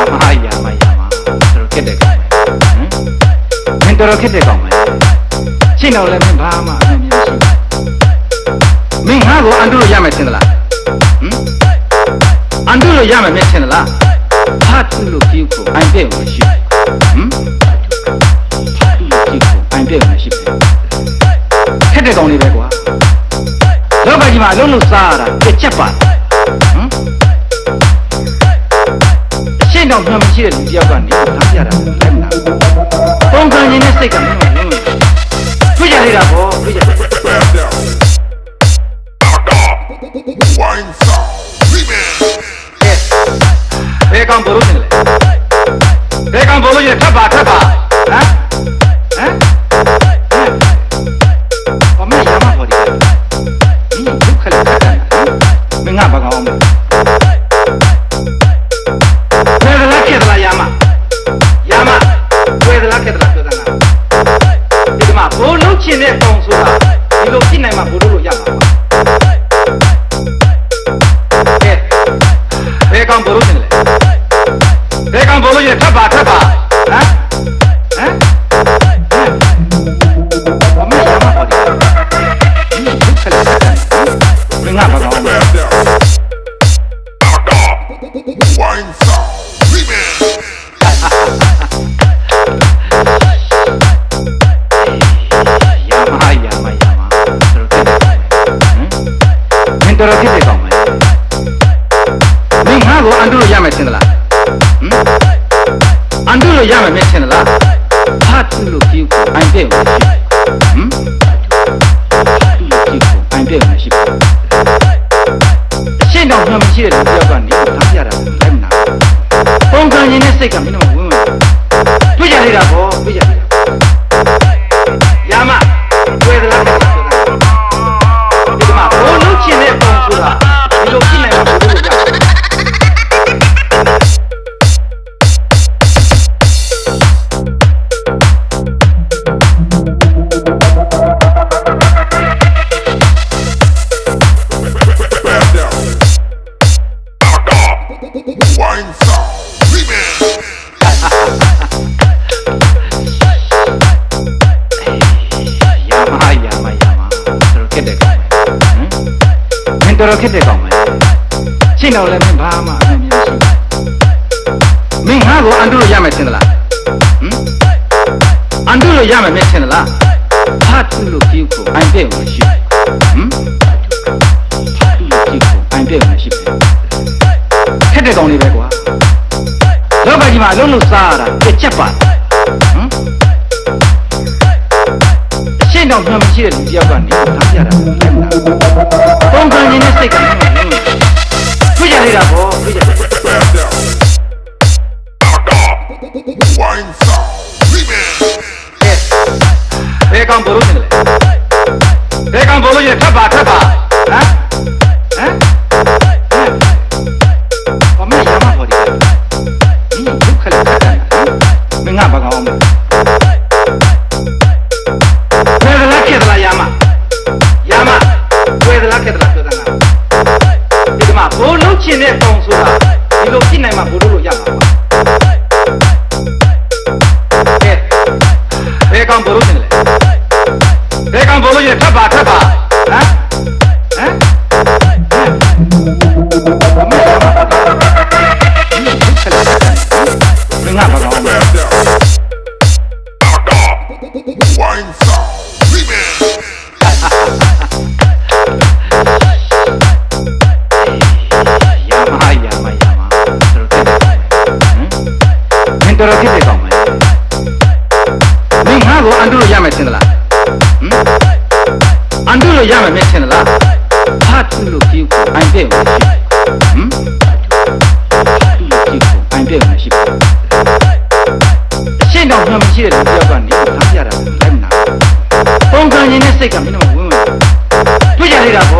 မဟာယာမယာမတော်ခက်တဲ့ကောင်ပဲဟင်မင်းတော်ခက်တဲ့ကောင်ပဲရှင်းတော့လည်းမင်းဘာမှအမြင်မရှိဘူးမင်းငါ့ကိုအန်တုလို့ရမယ်ထင်သလားဟင်အန်တုလို့ရမယ်မင်းထင်သလားဘာတူလို့ပြုဖို့အန်တဲ့ကိုရှိဟင်အန်တဲ့ကိုရှိခက်တဲ့ကောင်တွေပဲကွာလောကကြီးမှာအလုံးလုံးစားရတာကြက်ပါ အရှင်းတော့မှမရှိတဲ့လူတစ်ယောက်ကနေထားပြတာလိုက်မလားပုံစံချင်းနဲ့စိတ်ကမင်းတို့လုံးတွေ့ကြလေတာပေါ့တွေ့ကြ Bad down. Wine sound. Remix. ဘယ်ကောင်ဘလို့နေလဲဘယ်ကောင်ဘလို့နေထပ်ပါထ လုံးချင်တဲ့ကောင်ဆိုတာဒီလိုဖြစ်နိုင်မှာဘိုးလို့ရမှာပါကဲဘယ်ကောင်ဘလို့နေလဲဘယ်ကောင်ဘလို့ရထပ်ပါထပ်ပါဟမ်ဟမ်ဘာမရမှာပါဒီဒီဒုက္ခလည်းတက်တယ်ငါဘာကောင်လဲ Bad down. Wine sound. Remix. မ်မင်းတော်ဖြစ်တဲ့ကောင်ပဲမင်းငါ့ကိုအန်တုလို့ရမယ်ထင်သလားဟမ်အန်တုလို့ရမယ်မင်းထင်သလားဟာတုလို့ကြည့်ကိုအိုင်တဲ့ကိုရှိဟမ်တုလို့ကြည့်ကိုအိုင်တဲ့ကိုရှိအရှင်းတော့မှမရှိတဲ့လူတစ်ယောက်ကနေထားပြတာလိုက်မနာပုံစံချင်းနဲ့စိတ်ကမင်းတို့ဝင်ဝင်တွေ့ကြလေတာပေါ့တွေ့ကြ မင်းတော်ခက်တဲ့ကောင်ပဲရှင်းတော့လည်းမင်းဘာမှအမြင်မရှိဘူးမင်းငါ့ကိုအန်တုလို့ရမယ်ထင်သလားဟမ်အန်တုလို့ရမယ်မင်းထင်သလားဟာတုလို့ကြည့်ကိုအိုင်တဲ့ကိုရှိဟမ်ဟာတုလို့ကြည့်ကိုအိုင်တဲ့ကိုရှိခက်တဲ့ကောင်လေးပဲကွာလောကကြီးမှာအလုံးလုံးစားရတာကြက်ချက်ပါဟမ်အရှင်းတော့မှမရှိတဲ့လူတစ်ယောက်ကနေထားပြတာလိုက်မလား ပုံစံချင်းနဲ့စိတ်ကမင်းတို့လုံးတွေ့ကြလေတာပေါ့တွေ့ကြ Bad down. Wine sound. Remix. ဘယ်ကောင်ဘလို့နေလဲဘယ်ကောင်ဘလို့ရထပ်ပါထပ်ပါဟမ် ဘိုးလုံးချင်တဲ့ပုံဆိုတာဒီလိုဖြစ်နိုင်မှာဘိုးလို့ရမှာပါကဲဘယ်ကောင်ဘလို့နေလဲဘယ်ကောင်ဘလို့ရထပ်ပါထပ်ပါဟမ်ဟမ်ဘာမရမှာဒီဒုက္ခလည်းတက်တယ်ငါဘာကောင်အောင်လဲ Bad down. Wine sound. Remix. မင်းတော်ဖြစ်တဲ့ကောင်ပဲမင်းငါ့ကိုအန်တုလို့ရမယ်ထင်သလားဟမ်အန်တုလို့ရမယ်မင်းထင်သလားဟာတုလို့ကြည့်ကိုအိုင်တဲ့ကိုရှိဟမ်တုလို့ကြည့်ကိုအိုင်တဲ့ကိုရှိအရှင်းတော့မှမရှိတဲ့လူတစ်ယောက်ကနေထားပြတာလိုက်မနာပုံစံချင်းနဲ့စိတ်ကမင်းတို့ဝင်ဝင်တွေ့ကြလေတာပေါ့